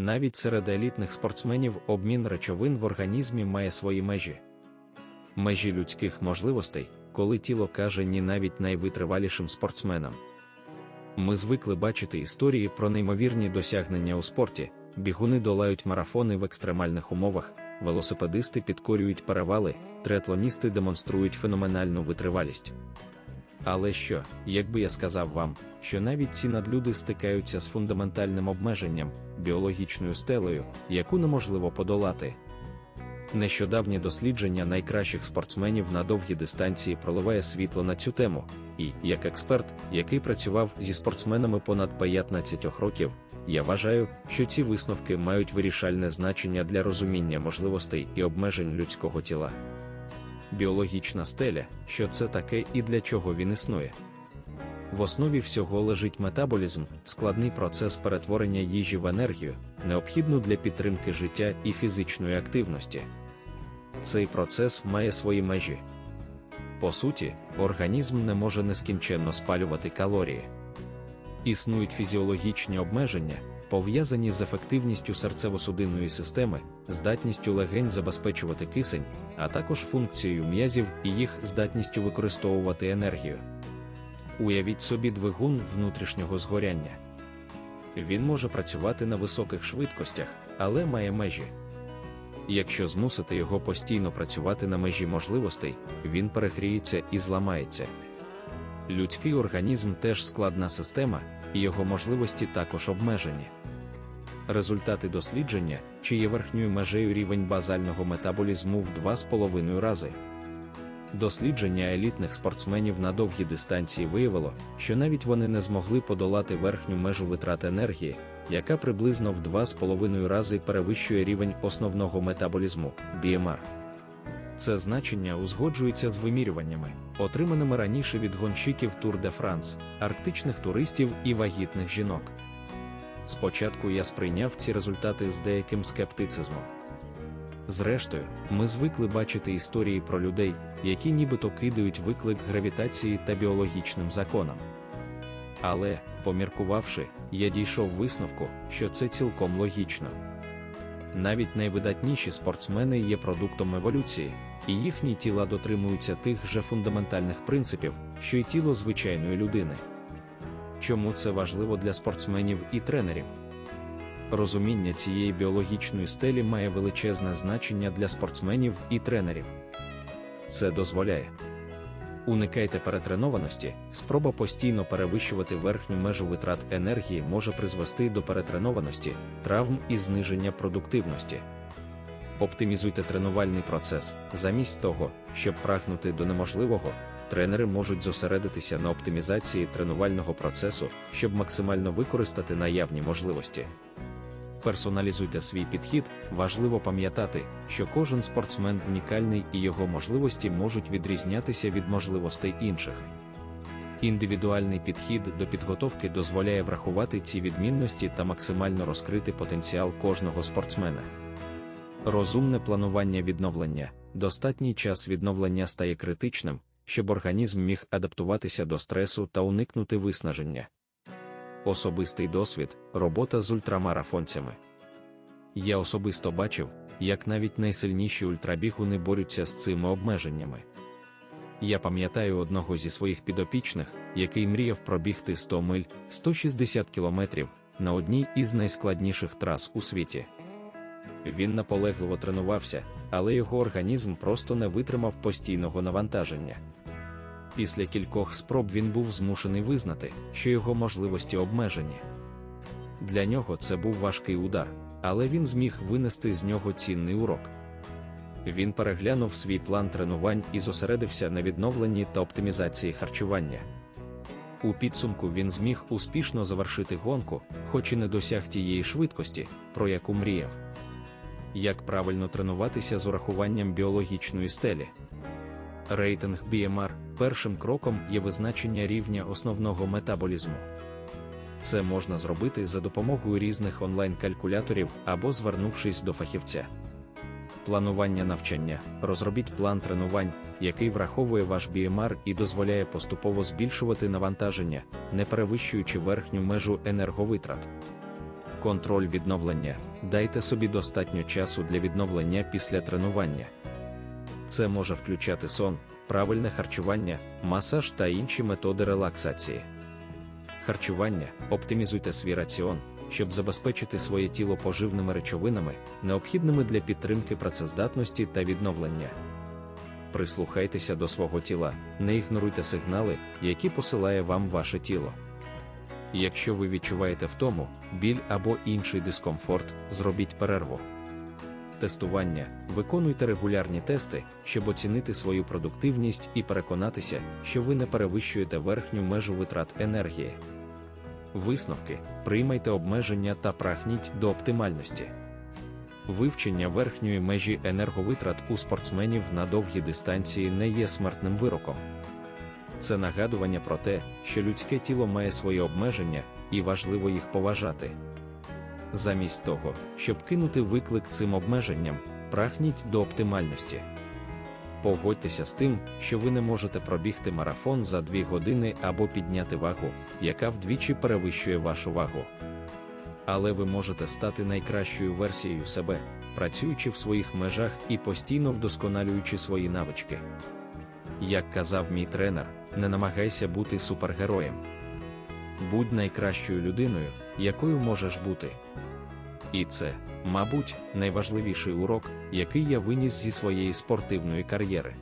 Навіть серед елітних спортсменів обмін речовин в організмі має свої межі. Межі людських можливостей, коли тіло каже ні навіть найвитривалішим спортсменам. Ми звикли бачити історії про неймовірні досягнення у спорті, бігуни долають марафони в екстремальних умовах, велосипедисти підкорюють перевали, триатлоністи демонструють феноменальну витривалість. Але що, якби я сказав вам, що навіть ці надлюди стикаються з фундаментальним обмеженням, біологічною стелею, яку неможливо подолати. Нещодавнє дослідження найкращих спортсменів на довгі дистанції проливає світло на цю тему, і, як експерт, який працював зі спортсменами понад 15 років, я вважаю, що ці висновки мають вирішальне значення для розуміння можливостей і обмежень людського тіла. Біологічна стеля, що це таке і для чого він існує. В основі всього лежить метаболізм, складний процес перетворення їжі в енергію, необхідну для підтримки життя і фізичної активності. Цей процес має свої межі. По суті, організм не може нескінченно спалювати калорії. Існують фізіологічні обмеження, пов'язані з ефективністю серцево-судинної системи, здатністю легень забезпечувати кисень, а також функцією м'язів і їх здатністю використовувати енергію. Уявіть собі двигун внутрішнього згоряння. Він може працювати на високих швидкостях, але має межі. Якщо змусити його постійно працювати на межі можливостей, він перегріється і зламається. Людський організм теж складна система, і його можливості також обмежені. Результати дослідження, чи є верхньою межею рівень базального метаболізму в 2,5 рази. Дослідження елітних спортсменів на довгі дистанції виявило, що навіть вони не змогли подолати верхню межу витрат енергії, яка приблизно в 2,5 рази перевищує рівень основного метаболізму BMR. Це значення узгоджується з вимірюваннями, отриманими раніше від гонщиків Тур де Франс, арктичних туристів і вагітних жінок. Спочатку я сприйняв ці результати з деяким скептицизмом. Зрештою, ми звикли бачити історії про людей, які нібито кидають виклик гравітації та біологічним законам. Але, поміркувавши, я дійшов висновку, що це цілком логічно. Навіть найвидатніші спортсмени є продуктом еволюції, і їхні тіла дотримуються тих же фундаментальних принципів, що й тіло звичайної людини. Чому це важливо для спортсменів і тренерів? Розуміння цієї біологічної стелі має величезне значення для спортсменів і тренерів. Це дозволяє. Уникайте перетренованості, спроба постійно перевищувати верхню межу витрат енергії може призвести до перетренованості, травм і зниження продуктивності. Оптимізуйте тренувальний процес, замість того, щоб прагнути до неможливого, тренери можуть зосередитися на оптимізації тренувального процесу, щоб максимально використати наявні можливості. Персоналізуйте свій підхід, важливо пам'ятати, що кожен спортсмен унікальний і його можливості можуть відрізнятися від можливостей інших. Індивідуальний підхід до підготовки дозволяє врахувати ці відмінності та максимально розкрити потенціал кожного спортсмена. Розумне планування відновлення, достатній час відновлення стає критичним, щоб організм міг адаптуватися до стресу та уникнути виснаження особистий досвід, робота з ультрамарафонцями. Я особисто бачив, як навіть найсильніші ультрабігуни борються з цими обмеженнями. Я пам'ятаю одного зі своїх підопічних, який мріяв пробігти 100 миль 160 кілометрів на одній із найскладніших трас у світі. Він наполегливо тренувався, але його організм просто не витримав постійного навантаження. Після кількох спроб він був змушений визнати, що його можливості обмежені. Для нього це був важкий удар, але він зміг винести з нього цінний урок. Він переглянув свій план тренувань і зосередився на відновленні та оптимізації харчування. У підсумку він зміг успішно завершити гонку, хоч і не досяг тієї швидкості, про яку мріяв. Як правильно тренуватися з урахуванням біологічної стелі? Рейтинг BMR першим кроком є визначення рівня основного метаболізму. Це можна зробити за допомогою різних онлайн-калькуляторів або звернувшись до фахівця. Планування навчання розробіть план тренувань, який враховує ваш BMR і дозволяє поступово збільшувати навантаження, не перевищуючи верхню межу енерговитрат. Контроль відновлення. Дайте собі достатньо часу для відновлення після тренування. Це може включати сон, правильне харчування, масаж та інші методи релаксації. Харчування оптимізуйте свій раціон, щоб забезпечити своє тіло поживними речовинами, необхідними для підтримки працездатності та відновлення. Прислухайтеся до свого тіла, не ігноруйте сигнали, які посилає вам ваше тіло. Якщо ви відчуваєте втому, біль або інший дискомфорт, зробіть перерву. Тестування виконуйте регулярні тести, щоб оцінити свою продуктивність і переконатися, що ви не перевищуєте верхню межу витрат енергії. Висновки приймайте обмеження та прагніть до оптимальності. Вивчення верхньої межі енерговитрат у спортсменів на довгі дистанції не є смертним вироком. Це нагадування про те, що людське тіло має свої обмеження, і важливо їх поважати. Замість того, щоб кинути виклик цим обмеженням, прагніть до оптимальності. Погодьтеся з тим, що ви не можете пробігти марафон за 2 години або підняти вагу, яка вдвічі перевищує вашу вагу. Але ви можете стати найкращою версією себе, працюючи в своїх межах і постійно вдосконалюючи свої навички. Як казав мій тренер, не намагайся бути супергероєм. Будь найкращою людиною, якою можеш бути. І це, мабуть, найважливіший урок, який я виніс зі своєї спортивної кар'єри.